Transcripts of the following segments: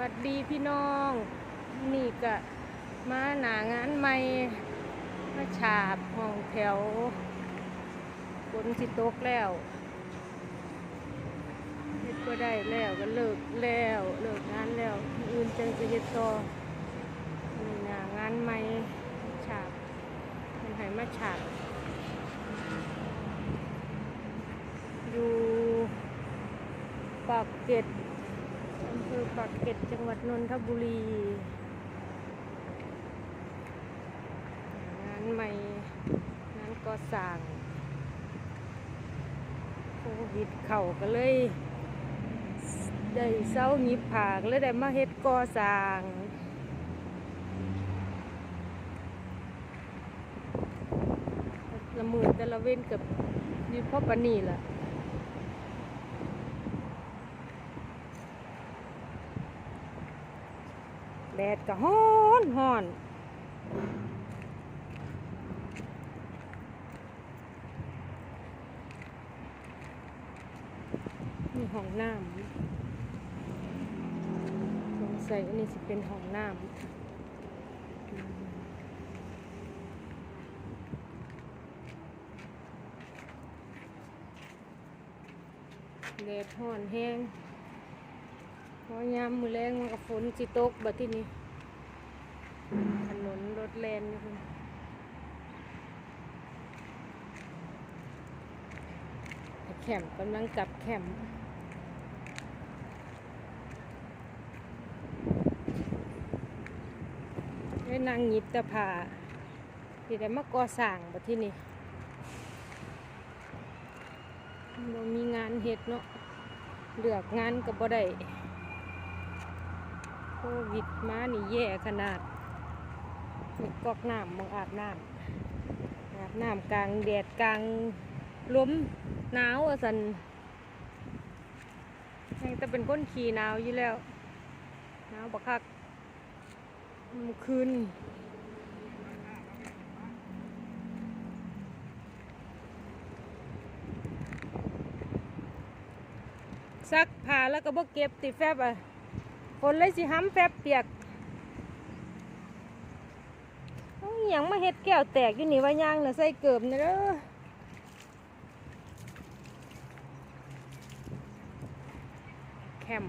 วัสดีพี่น้อง นี่กะมาหนางานใหม่มาฉาบห้องแถวฝนสิตกแล้วเฮ็ดก็ได้แล้วก็เลิกแล้วเลิกงานแล้วอื่นจังจะเฮ็ดต่อนี่หนางานใหม่ฉาบมันให้มาฉาบอยู่ปากเก็ด อำเภอปากเกร็ดจังหวัดนนทบุรี งานใหม่ งานก่อสร้างโควิดเข่าก็เลย ได้เศร้าหยิบผากเลยได้มาเฮ็ดก่อสร้างละหมื่นแต่ละเว้นกับยืนพ่อปานนีล่ะ แดดก็ฮ้อนฮ้อนนี่ห้องน้ำสงสัยอันนี้สิเป็นห้องน้ำแดดฮ้อนแห้ง พอยามมือแรงมันก็ฝนสิตกบัดที่นี้ถนนรถแลนนี่คุณแคมป์กำลังกลับแคมป์ได้นางหยิบตะผาที่ได้มาก่อสร้างบัดที่นี่บ่มีงานเฮ็ดเนาะเลือกงานก็บ่ได้ วิดมานี่แย่ขนาดนี่กอกน้ำมองอาบน้ำอาบน้ำกลางแดดกลางลมหนาวอะสันยังแต่เป็นคนขี่หนาวอยู่แล้วหนาวบักคักคืนซักผ้าแล้วก็บ่เก็บติดแฟบอะ นเลยสิห้ำแฟบเปียกอาอหยังมาเฮ็ดแก้วแตกอยู่นี่ว่าย่างเน่ะใส่เกิบนะเด้อแคม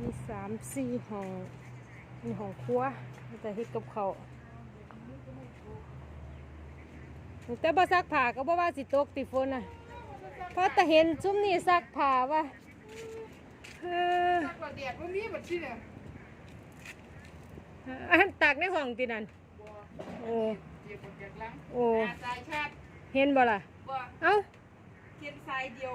มีสามสี่ห้องมีห้องครัวมีแต่เฮ็ดกับเขาแต่บ่ซักผ้าก็บ่ว่าสิตกติฝนน่ะเพราะแต่เห็นซุ่มนี่ซักผ้าว่า กว่าแดดบ่มีบัดสิเนี่ยอันตากในห้องตินั่นบ่โอ้เจ็บปวดจากหลังโอ้หาสายชาติเห็นบ่ล่ะบ่เอ้าเทียนสายเดียว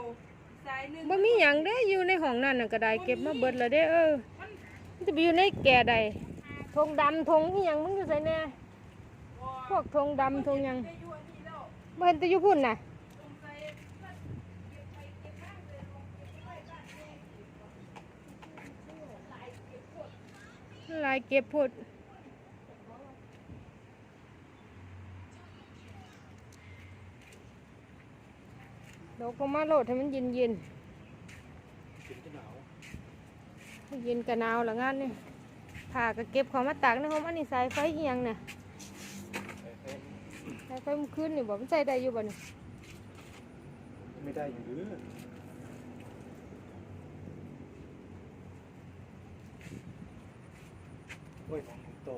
สายหนึงบ่มีหยังเด้อยู่ในห้องนั่นน่ะก็ได้เก็บมาเบิดแล้วเด้เออมันมันจะไปอยู่ในแก่ใดธงดำธงอีหยังมึงอยู่ไสแน่บ่พวกธงดำธงหยังได้อยู่อันนี้แล้วบ่เห็นแต่อยู่พุ่นน่ะ สงสัยมันเก็บไปเก็บมาเลยลงเก็บไว้บ้านเอง ลายเก็บพุดเราก็มาโหลดให้มันเย็นเย็นๆเย็นกับหนาวละงานนี่ผ่าก็เก็บของมาตากในห้องอันนี้สายไฟเอียงน่ะสายไฟมันขึ้นนี่บอกมันใส่ได้อยู่บ่นี่ไม่ได้อยู่ หรือโอ้ยของต่อ